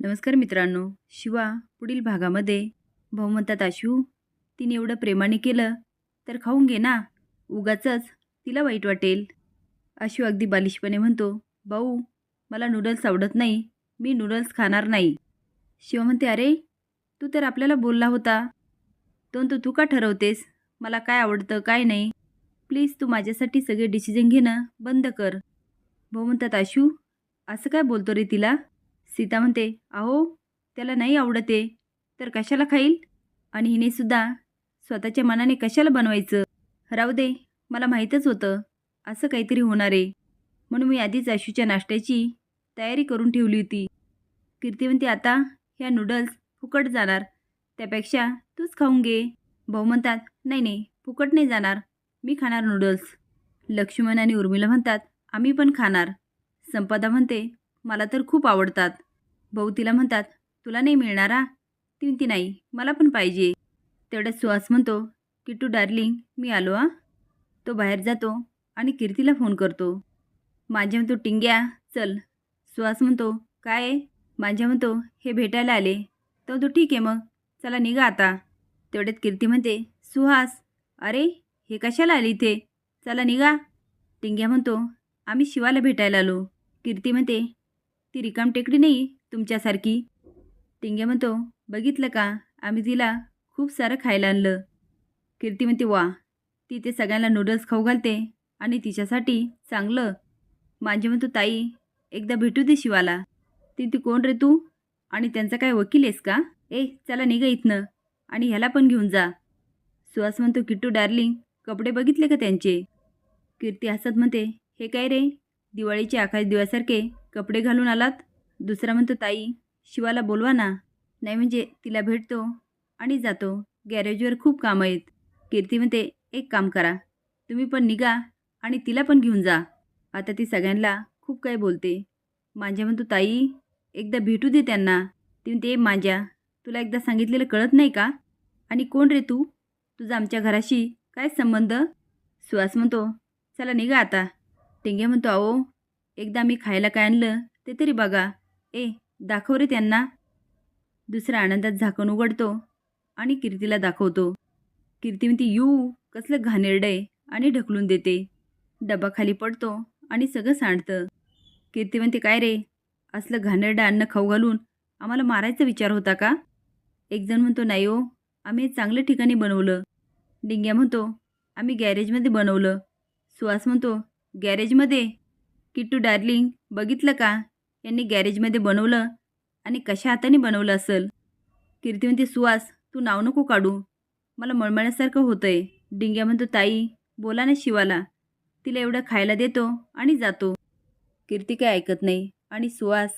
नमस्कार मित्रांनो. शिवा पुढील भागामध्ये. भाऊ म्हणतात आशू तिने एवढं प्रेमाने केलं तर खाऊन घे ना. उगाचच तिला वाईट वाटेल. आशू अगदी बालिशपणे म्हणतो भाऊ मला नूडल्स आवडत नाही. मी नूडल्स खाणार नाही. शिवा म्हणते अरे तू तर आपल्याला बोलला होता. दोन तू तू का ठरवतेस? मला काय आवडतं काय नाही. प्लीज तू माझ्यासाठी सगळे डिसिजन घेणं बंद कर. भाऊ म्हणतात आशू असं काय बोलतो रे तिला? सीता म्हणते अहो त्याला नाही आवडते तर कशाला खाईल? आणि हिनेसुद्धा स्वतःच्या मनाने कशाला बनवायचं? राहू दे मला माहीतच होतं. असं काहीतरी होणार आहे. म्हणून मी आधीच आशूच्या नाश्त्याची तयारी करून ठेवली होती. कीर्ती म्हणते आता ह्या नूडल्स फुकट जाणार. त्यापेक्षा तूच खाऊन घे. भाऊ म्हणतात नाही नाही फुकट नाही जाणार. मी खाणार नूडल्स. लक्ष्मण आणि उर्मिला म्हणतात आम्ही पण खाणार. संपदा म्हणते मला तर खूप आवडतात. भाऊ तिला म्हणतात तुला नाही मिळणारा ती ती नाही मला पण पाहिजे. तेवढ्यात सुहास म्हणतो किट्टू डार्लिंग मी आलो आ तो बाहेर जातो आणि कीर्तीला फोन करतो. माझ्या म्हणतो टिंग्या चल. सुहास म्हणतो काय माझ्या म्हणतो हे भेटायला आले. तर तो ठीक आहे मग चला निघा आता. तेवढ्यात कीर्ती म्हणते सुहास अरे हे कशाला आले इथे? चला निघा. टिंग्या म्हणतो आम्ही शिवाला भेटायला आलो. कीर्ती म्हणते ती रिकाम टेकडी नाही तुमच्यासारखी. टिंग्या म्हणतो बघितलं का? आम्ही तिला खूप सारं खायला आणलं. कीर्ती म्हणते वा ती ते सगळ्यांना नूडल्स खाऊ घालते आणि तिच्यासाठी चांगलं. मांजे म्हणतो ताई एकदा भेटू दे शिवाला. ती ती कोण रे तू? आणि त्यांचा काय वकील आहेस का? ए चला निघा इथनं आणि ह्याला पण घेऊन जा. सुहास म्हणतो किट्टू डार्लिंग कपडे बघितले का त्यांचे? कीर्ती हसत म्हणते हे काय रे? दिवाळीचे आकाश दिव्यासारखे कपडे घालून आलात? दुसरा म्हणतो ताई शिवाला बोलवा ना. नाही म्हणजे तिला भेटतो आणि जातो. गॅरेजवर खूप कामं आहेत. कीर्ती म्हणते एक काम करा. तुम्ही पण निघा आणि तिला पण घेऊन जा. आता ती सगळ्यांना खूप काही बोलते. माझ्या म्हणतो ताई एकदा भेटू दे त्यांना. ती म्हणते माझ्या तुला एकदा सांगितलेलं कळत नाही का? आणि कोण रे तू? तुझा आमच्या घराशी काय संबंध? सुहास म्हणतो चला निघा आता. टिंग्या म्हणतो अहो एकदा मी खायला काय आणलं ते तरी बघा. ए दाखव रे त्यांना. दुसरा आनंदात झाकण उघडतो आणि कीर्तीला दाखवतो. कीर्ती म्हणते यू कसलं घाणेरडं आहे आणि ढकलून देते. डबा खाली पडतो आणि सगळं सांडतं. कीर्ती म्हणते काय रे असलं घाणेरडं अन्न खाऊ घालून आम्हाला मारायचा विचार होता का? एकजण म्हणतो नाही हो आम्ही चांगल्या ठिकाणी बनवलं. डिंग्या म्हणतो आम्ही गॅरेजमध्ये बनवलं. सुहास म्हणतो गॅरेजमध्ये? किट्टू डार्लिंग बघितलं का? यांनी गॅरेजमध्ये बनवलं आणि कशा हाताने बनवलं असेल? कीर्ती म्हणते तू नाव नको काढू. मला मळमळण्यासारखं होतं आहे डिंग्या म्हणतो ताई बोला ना शिवाला. तिला एवढं खायला देतो आणि जातो. कीर्ती काय ऐकत नाही. आणि सुवास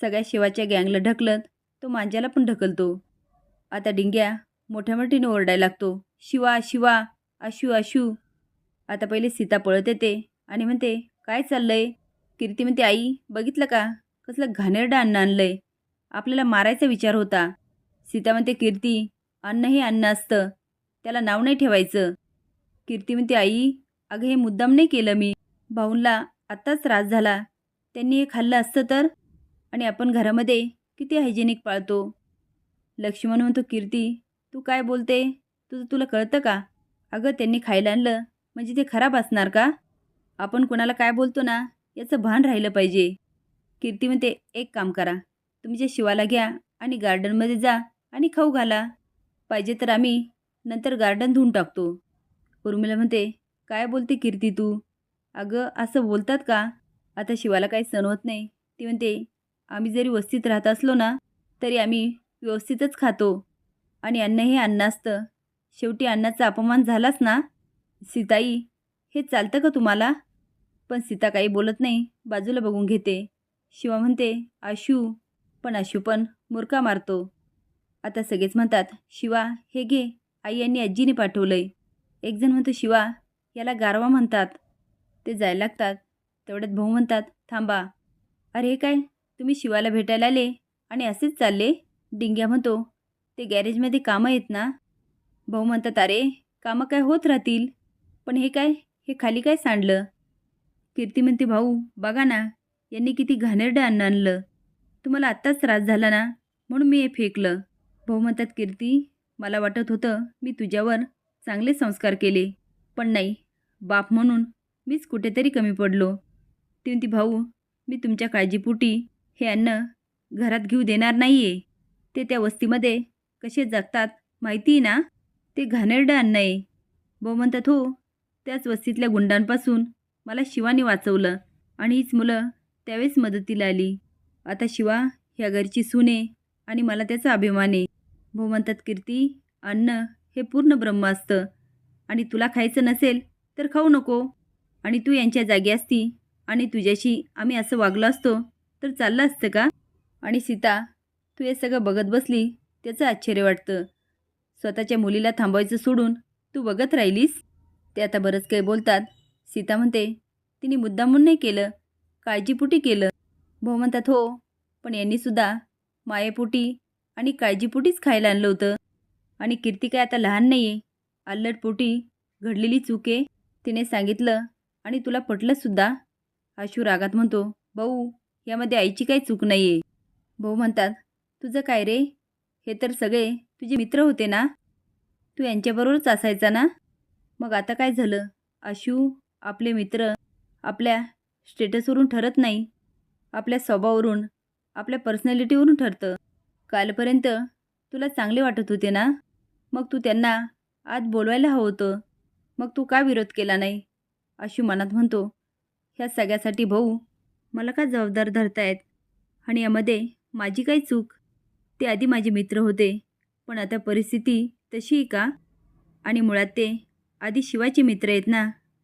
सगळ्या शिवाच्या गँगला ढकलत तो मांज्याला पण ढकलतो. आता डिंग्या मोठ्या मोठीने ओरडायला लागतो. शिवा शिवा आशू आशू आता पहिले सीता पळत येते आणि म्हणते काय चाललं आहे कीर्ती म्हणते आई बघितलं का? कसलं घाणेरडं अन्न आणलं आहे आपल्याला मारायचा विचार होता. सीता म्हणते कीर्ती अन्न हे अन्न असतं. त्याला नाव नाही ठेवायचं. कीर्ती म्हणते आई अगं हे मुद्दाम नाही केलं मी. भाऊंला आत्ताच त्रास झाला. त्यांनी हे खाल्लं असतं तर? आणि आपण घरामध्ये किती हायजेनिक पाळतो? लक्ष्मण म्हणतो कीर्ती तू काय बोलते? तुझं तुला कळतं का? अगं त्यांनी खायला आणलं. म्हणजे ते खराब असणार का? आपण कोणाला काय बोलतो ना? याचं भान राहिलं पाहिजे. कीर्ती म्हणते एक काम करा. तुम्ही जे शिवाला घ्या आणि गार्डनमध्ये जा आणि खाऊ घाला. पाहिजे तर आम्ही नंतर गार्डन धुवून टाकतो. उर्मिला म्हणते काय बोलते कीर्ती तू? अगं असं बोलतात का? आता शिवाला काही सण होत नाही. ती म्हणते आम्ही जरी वस्तीत राहत असलो ना तरी आम्ही व्यवस्थितच खातो. आणि अन्न हे अन्न असतं. शेवटी अन्नाचा अपमान झालाच ना? सीताई हे चालतं का तुम्हाला? पण सीता काही बोलत नाही. बाजूला बघून घेते. शिवा म्हणते आशू. पण आशू पण मुरका मारतो. आता सगळेच म्हणतात शिवा हे घे. आई आणि आजीने पाठवलंय. एकजण म्हणतो शिवा याला गारवा म्हणतात. ते जायला लागतात. तेवढ्यात भाऊ म्हणतात थांबा. अरे हे काय? तुम्ही शिवाला भेटायला आले आणि असेच चालले? डिंग्या म्हणतो ते गॅरेजमध्ये कामं आहेत ना? भाऊ म्हणतात अरे कामं काय होत राहतील? पण हे काय? हे खाली काय सांडलं? कीर्ती म्हणते भाऊ बघा ना यांनी किती घाणेरडं अन्न आणलं. तुम्हाला आत्ताच त्रास झाला ना म्हणून मी हे फेकलं. भाऊ म्हणतात कीर्ती मला वाटत होतं मी तुझ्यावर चांगले संस्कार केले पण नाही. बाप म्हणून मीच कुठेतरी कमी पडलो. ती म्हणती भाऊ मी तुमच्या काळजीपोटी हे अन्न घरात घेऊ देणार नाही आहे ते त्या वस्तीमध्ये कसे जगतात माहिती आहे ना? ते घाणेरडं अन्न आहे. भाऊ म्हणतात हो त्याच वस्तीतल्या गुंडांपासून मला शिवाने वाचवलं. आणि हीच मुलं त्यावेळेस मदतीला आली. आता शिवा ह्या घरची सुने आणि मला त्याचा अभिमान आहे. भाऊ म्हणतात कीर्ती अन्न हे पूर्ण ब्रह्म असतं. आणि तुला खायचं नसेल तर खाऊ नको. आणि तू यांच्या जागी असती. आणि तुझ्याशी आम्ही असं वागलो असतो तर चाललं असतं का? आणि सीता तू हे सगळं बघत बसली त्याचं आश्चर्य वाटतं. स्वतःच्या मुलीला थांबवायचं सोडून तू बघत राहिलीस? ते आता बरंच काही बोलतात. सीता म्हणते तिने मुद्दामून नाही केलं काळजीपुटी केलं. भाऊ म्हणतात हो पण यांनीसुद्धा मायेपोटी आणि काळजीपोटीच खायला आणलं होतं. आणि कीर्ती काय आता लहान नाही आहे आल्लटपोटी घडलेली चूक आहे तिने सांगितलं आणि तुला पटलंसुद्धा आशू रागात म्हणतो भाऊ यामध्ये आईची काही चूक नाही आहे भाऊ म्हणतात तुझं काय रे? हे तर सगळे तुझे मित्र होते ना? तू यांच्याबरोबरच असायचा ना? मग आता काय झालं? आशू आपले मित्र आपल्या स्टेटसवरून ठरत नाही. आपल्या स्वभावावरून आपल्या पर्सनॅलिटीवरून ठरतं. कालपर्यंत तुला चांगले वाटत होते ना? मग तू त्यांना आज बोलवायला हवं होतं. मग तू का विरोध केला नाही? अशी मनात म्हणतो ह्या सगळ्यासाठी भाऊ मला का जबाबदार धरतायत? आणि यामध्ये माझी काही चूक? ते आधी माझे मित्र होते पण आता परिस्थिती तशी आहे का? आणि मुळात ते आधी शिवाचे मित्र आहेत ना?